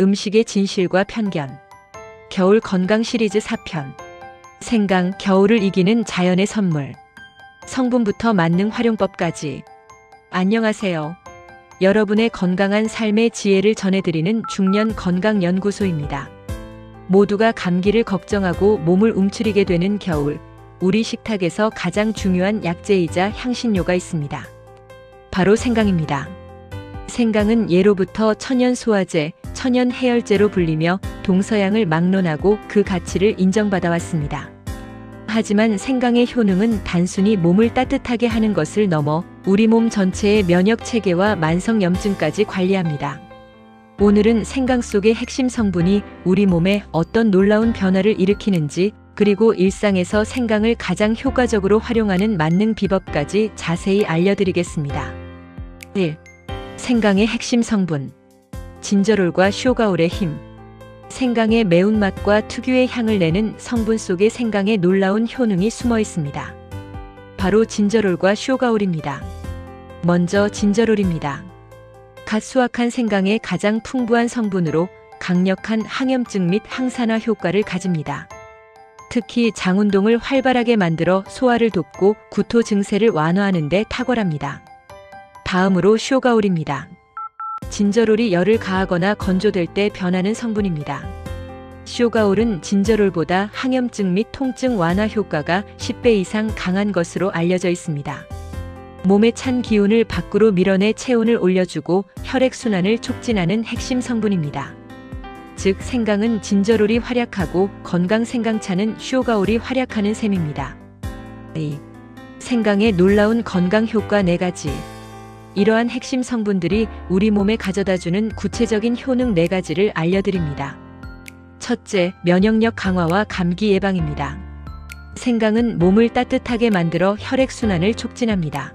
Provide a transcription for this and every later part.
음식의 진실과 편견. 겨울 건강 시리즈 4편. 생강, 겨울을 이기는 자연의 선물. 성분부터 만능 활용법까지. 안녕하세요. 여러분의 건강한 삶의 지혜를 전해드리는 중년 건강연구소입니다. 모두가 감기를 걱정하고 몸을 움츠리게 되는 겨울. 우리 식탁에서 가장 중요한 약재이자 향신료가 있습니다. 바로 생강입니다. 생강은 예로부터 천연 소화제, 천연 해열제로 불리며 동서양을 막론하고 그 가치를 인정받아 왔습니다. 하지만 생강의 효능은 단순히 몸을 따뜻하게 하는 것을 넘어 우리 몸 전체의 면역 체계와 만성 염증까지 관리합니다. 오늘은 생강 속의 핵심 성분이 우리 몸에 어떤 놀라운 변화를 일으키는지 그리고 일상에서 생강을 가장 효과적으로 활용하는 만능 비법까지 자세히 알려드리겠습니다. 1. 생강의 핵심 성분. 진저롤과 쇼가올의 힘. 생강의 매운맛과 특유의 향을 내는 성분 속에 생강의 놀라운 효능이 숨어 있습니다. 바로 진저롤과 쇼가올입니다. 먼저 진저롤입니다. 갓 수확한 생강의 가장 풍부한 성분으로 강력한 항염증 및 항산화 효과를 가집니다. 특히 장운동을 활발하게 만들어 소화를 돕고 구토 증세를 완화하는 데 탁월합니다. 다음으로 쇼가올입니다. 진저롤이 열을 가하거나 건조될 때 변하는 성분입니다. 쇼가올은 진저롤보다 항염증 및 통증 완화 효과가 10배 이상 강한 것으로 알려져 있습니다. 몸의 찬 기운을 밖으로 밀어내 체온을 올려주고 혈액순환을 촉진하는 핵심 성분입니다. 즉 생강은 진저롤이 활약하고 건강 생강차는 쇼가올이 활약하는 셈입니다. 2. 생강의 놀라운 건강 효과 4가지 이러한 핵심 성분들이 우리 몸에 가져다주는 구체적인 효능 4가지를 알려드립니다. 첫째, 면역력 강화와 감기 예방입니다. 생강은 몸을 따뜻하게 만들어 혈액순환을 촉진합니다.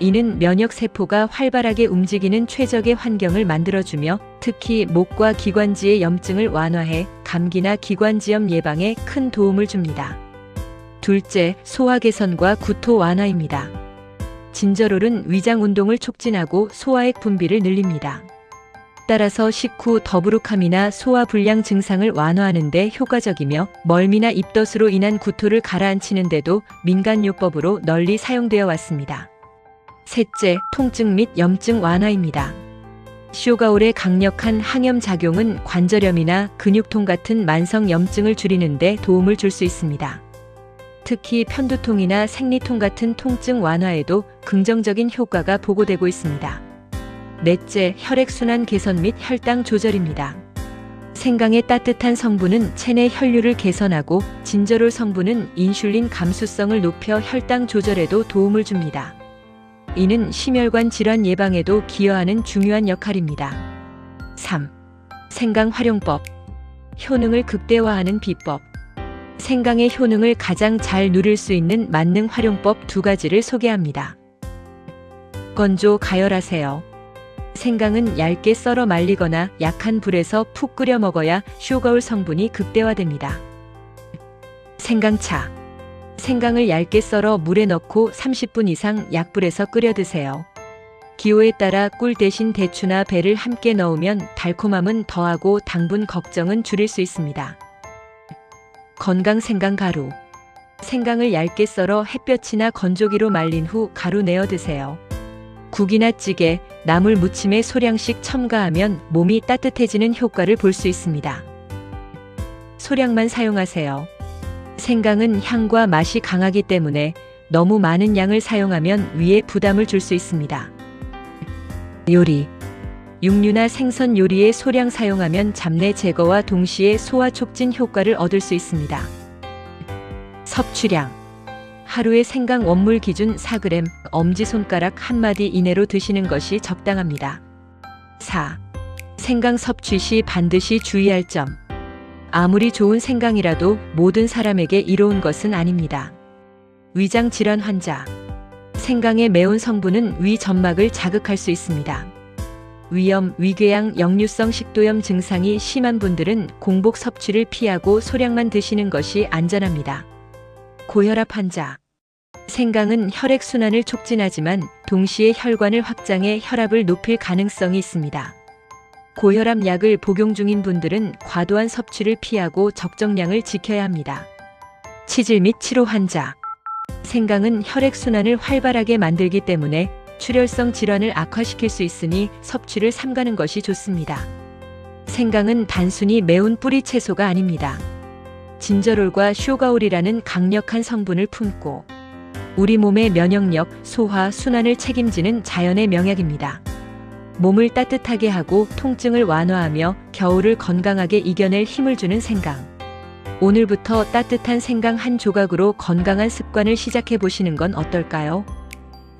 이는 면역세포가 활발하게 움직이는 최적의 환경을 만들어주며 특히 목과 기관지의 염증을 완화해 감기나 기관지염 예방에 큰 도움을 줍니다. 둘째, 소화 개선과 구토 완화입니다. 진저롤은 위장 운동을 촉진하고 소화액 분비를 늘립니다. 따라서 식후 더부룩함이나 소화 불량 증상을 완화하는 데 효과적이며 멀미나 입덧으로 인한 구토를 가라앉히는데도 민간요법으로 널리 사용되어 왔습니다. 셋째, 통증 및 염증 완화입니다. 쇼가올의 강력한 항염 작용은 관절염이나 근육통 같은 만성 염증을 줄이는 데 도움을 줄 수 있습니다. 특히 편두통이나 생리통 같은 통증 완화에도 긍정적인 효과가 보고되고 있습니다. 넷째, 혈액순환 개선 및 혈당 조절입니다. 생강의 따뜻한 성분은 체내 혈류를 개선하고 진저롤 성분은 인슐린 감수성을 높여 혈당 조절에도 도움을 줍니다. 이는 심혈관 질환 예방에도 기여하는 중요한 역할입니다. 3. 생강 활용법. 효능을 극대화하는 비법. 생강의 효능을 가장 잘 누릴 수 있는 만능 활용법 두 가지를 소개합니다. 건조 가열하세요. 생강은 얇게 썰어 말리거나 약한 불에서 푹 끓여 먹어야 쇼가올 성분이 극대화됩니다. 생강차. 생강을 얇게 썰어 물에 넣고 30분 이상 약불에서 끓여 드세요. 기호에 따라 꿀 대신 대추나 배를 함께 넣으면 달콤함은 더하고 당분 걱정은 줄일 수 있습니다. 건강 생강 가루. 생강을 얇게 썰어 햇볕이나 건조기로 말린 후 가루 내어 드세요. 국이나 찌개, 나물 무침에 소량씩 첨가하면 몸이 따뜻해지는 효과를 볼 수 있습니다. 소량만 사용하세요. 생강은 향과 맛이 강하기 때문에 너무 많은 양을 사용하면 위에 부담을 줄 수 있습니다. 요리. 육류나 생선 요리에 소량 사용하면 잡내 제거와 동시에 소화 촉진 효과를 얻을 수 있습니다. 섭취량. 하루에 생강 원물 기준 4g, 엄지손가락 한마디 이내로 드시는 것이 적당합니다. 4. 생강 섭취 시 반드시 주의할 점. 아무리 좋은 생강이라도 모든 사람에게 이로운 것은 아닙니다. 위장 질환 환자. 생강의 매운 성분은 위 점막을 자극할 수 있습니다. 위염, 위궤양, 역류성 식도염 증상이 심한 분들은 공복 섭취를 피하고 소량만 드시는 것이 안전합니다. 고혈압 환자. 생강은 혈액순환을 촉진하지만 동시에 혈관을 확장해 혈압을 높일 가능성이 있습니다. 고혈압 약을 복용 중인 분들은 과도한 섭취를 피하고 적정량을 지켜야 합니다. 치질 및 치료 환자. 생강은 혈액순환을 활발하게 만들기 때문에 출혈성 질환을 악화시킬 수 있으니 섭취를 삼가는 것이 좋습니다. 생강은 단순히 매운 뿌리 채소가 아닙니다. 진저롤과 쇼가올이라는 강력한 성분을 품고 우리 몸의 면역력, 소화, 순환을 책임지는 자연의 명약입니다. 몸을 따뜻하게 하고 통증을 완화하며 겨울을 건강하게 이겨낼 힘을 주는 생강. 오늘부터 따뜻한 생강 한 조각으로 건강한 습관을 시작해 보시는 건 어떨까요?